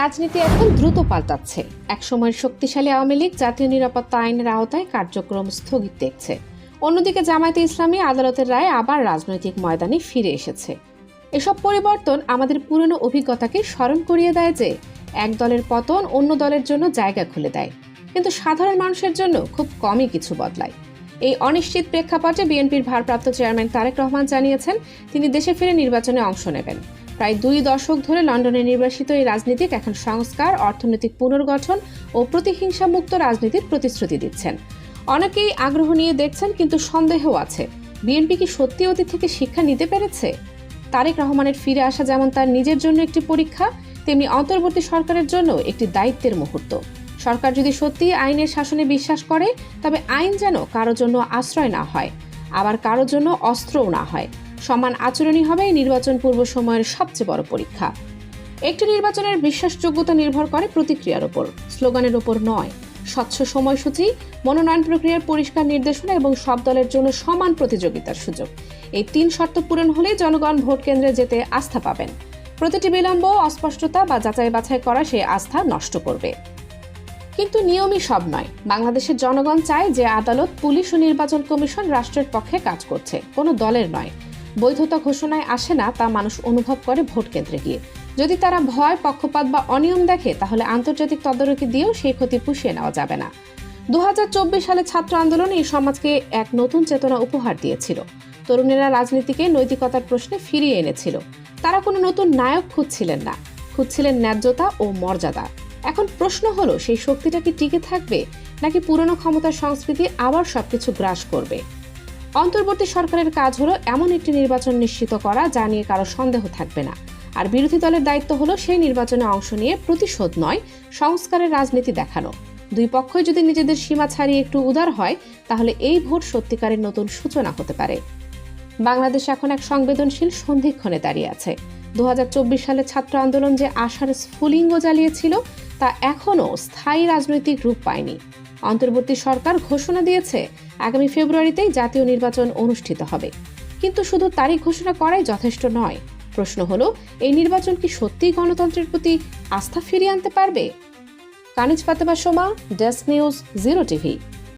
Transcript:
রাজনীতি এখন দ্রুত পাল্টাচ্ছে। একসময়ের শক্তিশালী আওয়ামী লীগ জাতীয় নিরাপত্তা আইনের আওতায় কার্যক্রম স্থগিত দেখছে। অন্যদিকে জামায়াতে ইসলামী আদালতের রায় আবার রাজনৈতিক ময়দানে ফিরে এসেছে। এসব পরিবর্তন আমাদের পুরনো অভিজ্ঞতাকে স্মরণ করিয়ে দেয় যে, এক দলের পতন অন্য দলের জন্য জায়গা খুলে দেয়। কিন্তু সাধারণ মানুষের জন্য খুব কমই কিছু বদলায়। এই অনিশ্চিত প্রেক্ষাপটে বিএনপির ভারপ্রাপ্ত চেয়ারম্যান তারেক রহমান জানিয়েছেন, তিনি দেশে ফিরে নির্বাচনে অংশ নেবেন। প্রায় দুই দশক ধরে লন্ডনে নির্বাসিত এই রাজনীতিক এখন সংস্কার, অর্থনৈতিক পুনর্গঠন ও প্রতিহিংসামুক্ত রাজনীতির প্রতিশ্রুতি দিচ্ছেন। অনেকেই আগ্রহ নিয়ে দেখছেন, কিন্তু সন্দেহও আছে। বিএনপি কি সত্যি অতীত থেকে শিক্ষা নিতে পেরেছে? তারেক রহমানের ফিরে আসা যেমন তার নিজের জন্য একটি পরীক্ষা, তেমনি অন্তর্বর্তী সরকারের জন্য একটি দায়িত্বের মুহূর্ত। সরকার যদি সত্যি আইনের শাসনে বিশ্বাস করে, তবে আইন যেন কারও জন্য আশ্রয় না হয়, আবার কারও জন্য অস্ত্রও না হয়। সমান আচরণই হবে নির্বাচন পূর্ব সময়ের সবচেয়ে বড় পরীক্ষা। একটি নির্বাচনের বিশ্বাসযোগ্যতা নির্ভর করে প্রতিক্রিয়ার ওপর স্লোগানের ওপর নয়। স্বচ্ছ সময়সূচি, মনোনয়ন প্রক্রিয়ার পরিষ্কার নির্দেশনা এবং সব দলের জন্য সমান প্রতিযোগিতার সুযোগ। এই তিন শর্ত পূরণ হলে জনগণ ভোট কেন্দ্রে যেতে আস্থা পাবেন। প্রতিটি বিলম্ব, অস্পষ্টতা বা যাচাই বাছাই করা সেই আস্থা নষ্ট করবে। কিন্তু নিয়মই সব নয়। বাংলাদেশের জনগণ চায় যে আদালত, পুলিশ ও নির্বাচন কমিশন রাষ্ট্রের পক্ষে কাজ করছে। কোনো দলের নয়। বৈধতা ঘোষণায় আসে না, তা মানুষ অনুভব করে ভোট কেন্দ্রে গিয়ে। যদি তারা ভয়, পক্ষপাত বা অনিয়ম দেখে, তাহলে আন্তর্জাতিক তদারকি দিয়েও সেই ক্ষতি পুষিয়ে নেওয়া যাবে না। দু হাজার চব্বিশ সালে ছাত্র আন্দোলন এই সমাজকে এক নতুন চেতনা উপহার দিয়েছিল। তরুণেরা রাজনীতিকে নৈতিকতার প্রশ্নে ফিরিয়ে এনেছিল। তারা কোনো নতুন নায়ক খুঁজছিলেন না। খুঁজছিলেন ন্যায্যতা ও মর্যাদা। এখন প্রশ্ন হলো, সেই শক্তিটা কি টিকে থাকবে, নাকি পুরনো ক্ষমতার সংস্কৃতি আবার সবকিছু গ্রাস করবে? অন্তর্বর্তী সরকারের কাজ হলো এমন একটি নির্বাচন নিশ্চিত করা, যা নিয়ে কারও সন্দেহ থাকবে না। আর বিরোধী দলের দায়িত্ব হলো সেই নির্বাচনে অংশ নিয়ে প্রতিশোধ নয়, সংস্কারের রাজনীতি দেখানো। দুই পক্ষই যদি নিজেদের সীমা ছাড়িয়ে একটু উদার হয়, তাহলে এই ভোট সত্যিকারের নতুন সূচনা হতে পারে। বাংলাদেশ এখন এক সংবেদনশীল সন্ধিক্ষণে দাঁড়িয়ে আছে। দু হাজার চব্বিশ সালে ছাত্র আন্দোলন যে আশার স্ফুলিঙ্গ জ্বালিয়েছিল, তা এখনও স্থায়ী রাজনৈতিক রূপ পায়নি। অন্তর্বর্তী সরকার ঘোষণা দিয়েছে, আগামী ফেব্রুয়ারিতেই জাতীয় নির্বাচন অনুষ্ঠিত হবে। কিন্তু শুধু তারিখ ঘোষণা করাই যথেষ্ট নয়। প্রশ্ন হলো, এই নির্বাচন কি সত্যিই গণতন্ত্রের প্রতি আস্থা ফিরিয়ে আনতে পারবে? Kaniz Fatema Soma, desk news, zero TV.